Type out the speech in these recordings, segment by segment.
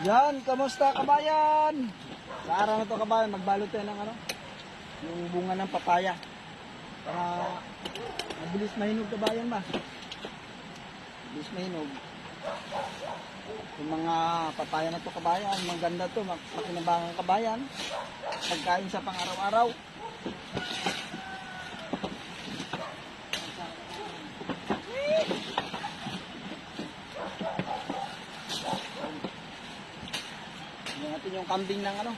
Yan, kamusta kabayan? Sa araw na to kabayan, magbalot tayo ng ano? Yung bunga ng papaya. Para mabilis mahinog kabayan ba? Mabilis mahinog. Yung mga papaya na to kabayan, maganda to, mak- makinabangan kabayan. Pagkain sa pang natin yung kambing ng ano.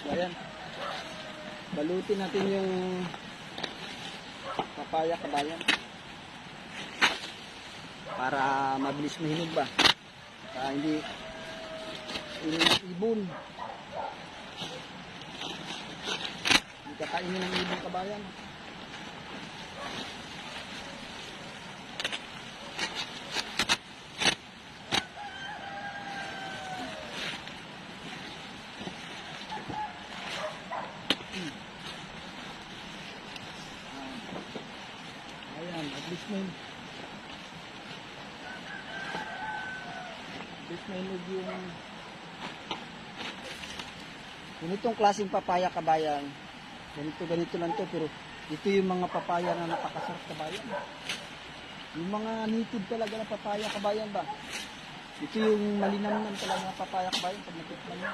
So, ayan. Balutin natin yung papaya kabayan. Para mabilis mahinog ba. Para hindi ibon. Hindi kakainin ng ibon kabayan. Ayan, at least may hinog yung ganitong klaseng papaya kabayan. Ganito ganito lang to pero ito yung mga papaya na napakasarap kabayan. Yung mga native talaga na papaya kabayan ba? Ito yung malinamnam talaga na papaya kabayan pag natikman mo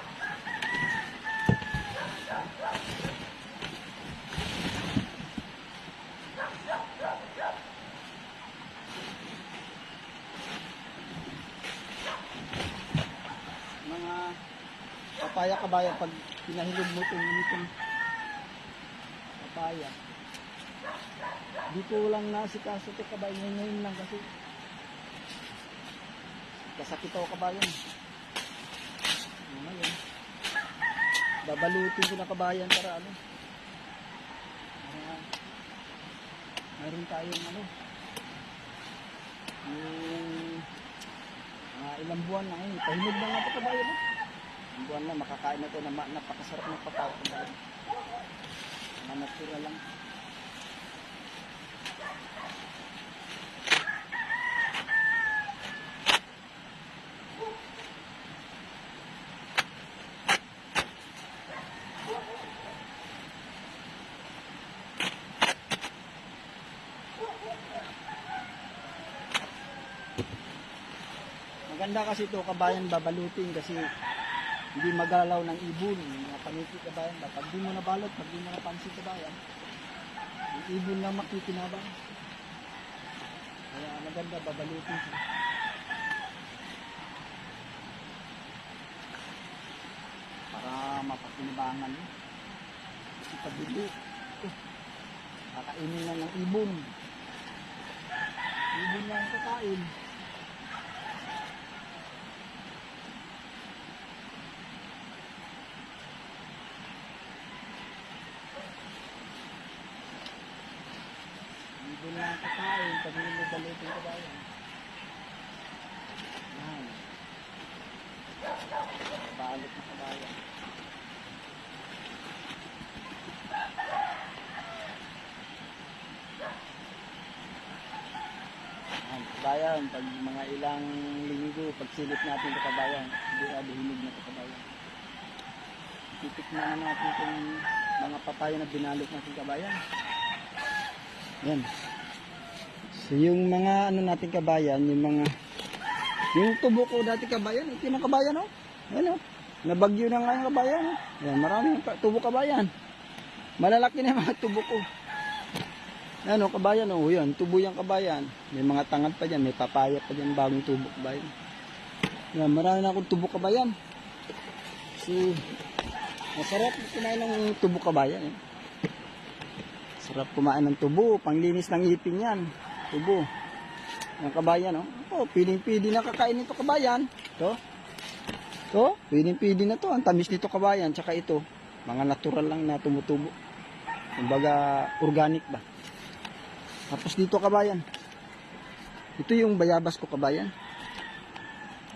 mga papaya kabayan pag pinahilog mo itong itong papaya? Dito lang nasikaso ito kabayan. Ngayon, ngayon lang kasi. Kasakit ako kabayan. Ngayon. Babalutin ko na kabayan para ano? Para mayroon tayong ano? Yung mga ilang buwan na ngayon. Pahinog na nga ito kabayan eh. Buwan na makakain na ito na napakasarap papaya kabayan mga natural lang. Maganda kasi ito kabayan babalutin kasi hindi magalaw ng ibon. Yung Mga paniki kabayan ba? Pag di mo nabalot, pag di mo napansin kabayan, yung ibon lang makikinabang. Kaya maganda babalutin siya. Para mapakinabangan mo. Kasi pag hindi, kakainin na ng ibon. Ibon lang ang kakain. Hindi na kakain pag hindi mo balutin ka bayan. Yan. Balot na kabayan. Yan, kabayan, pag mga ilang linggo, pag silip natin sa kabayan, hindi na hinog na sa kabayan. Titikman na natin itong mga papaya na binalot natin kabayan. Yan. So yung mga ano natin kabayan, yung mga yung tubo ko dati kabayan, ito na kabayan oh. Yan oh. Nabagyo na nga yung kabayan. Oh. Yan, marami ka- tubo kabayan. Malalaki na yung mga tubo ko. Yan oh, kabayan oh, yan, tubo yung kabayan. May mga tangad pa diyan, may papaya pa diyan bagong tubo kabayan. Yan, marami na akong tubo kabayan. So, masarap kumain ng tubo kabayan eh. Sarap kumain ng tubo, panglinis ng ipin yan. Tubo. Yung kabayan, oh. Oh, piling-pili na kakain nito kabayan. To. To, piling-pili na to. Ang tamis nito kabayan, tsaka ito. Mga natural lang na tumutubo. Kumbaga, organic ba? Tapos dito kabayan. Ito yung bayabas ko kabayan.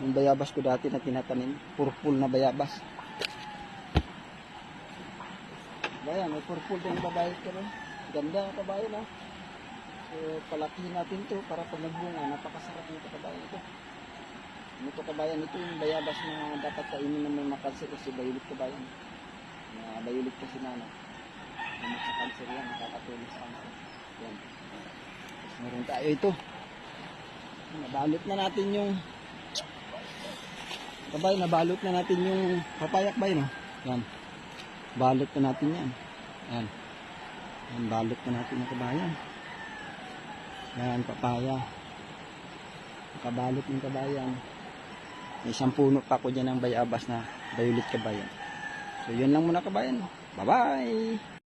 Yung bayabas ko dati na tinatanim. Purple na bayabas. Bayan, may purple din babayad ka rin. Ganda ang kabayan ha. So, palakihin natin to para pag nagbunga, napakasarap nito kabayan ito. Ito kabayan, ito yung bayabas na dapat kainin ng mga makanser kasi bayulit kabayan. Na bayulit kasi na ano. Yung sa cancer yan, nakakatulong sa cancer. Yan. Tapos meron tayo ito. Nabalot na natin yung Kabay, nabalot na natin yung papayak bay, no? Yan. Balot na natin yan. Yan. Yan, balot na natin yung kabayan. Yan, papaya. Nakabalot ng kabayan. May isang puno pa ko dyan ng bayabas na violet kabayan. So, yun lang muna kabayan. Bye-bye!